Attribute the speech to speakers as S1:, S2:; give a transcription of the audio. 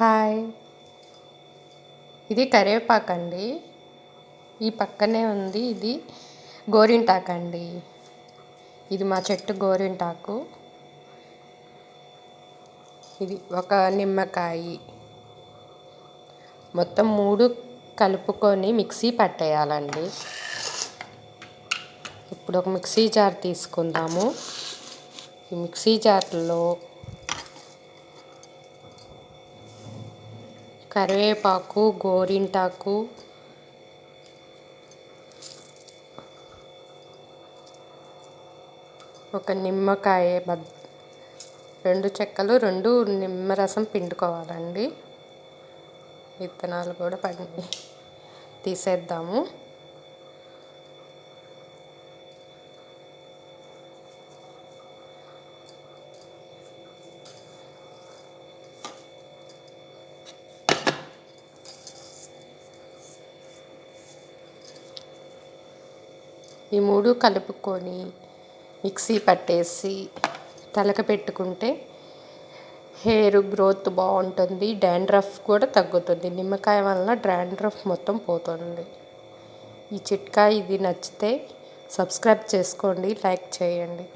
S1: Hi. ఇది కరివేపాకు అండి ఈ పక్కనే ఉంది ఇది గోరింటాకు అండి ఇది మా చెట్టు గోరింటాకు. ఇది ఒక నిమ్మకాయ. మొత్తం మూడు కలుపుకొని మిక్సీ పట్టేయాలండి. ఇప్పుడు ఒక మిక్సీ జార్ తీసుకుందాము. ఈ మిక్సీ జార్లో కరివేపాకు గోరింటాకు ఒక నిమ్మకాయ బద్ రెండు చెక్కలు రెండు నిమ్మరసం పిండుకోవాలండి. విత్తనాలు కూడా పడి తీసేద్దాము. ఈ మూడు కలుపుకొని మిక్సీ పట్టేసి తలక పెట్టుకుంటే హెయిర్ గ్రోత్ బాగుంటుంది డాండ్రఫ్ కూడా తగ్గుతుంది. నిమ్మకాయ వలన డాండ్రఫ్ మొత్తం పోతుంది. ఈ చిట్కా ఇది నచ్చితే సబ్స్క్రైబ్ చేసుకోండి లైక్ చేయండి.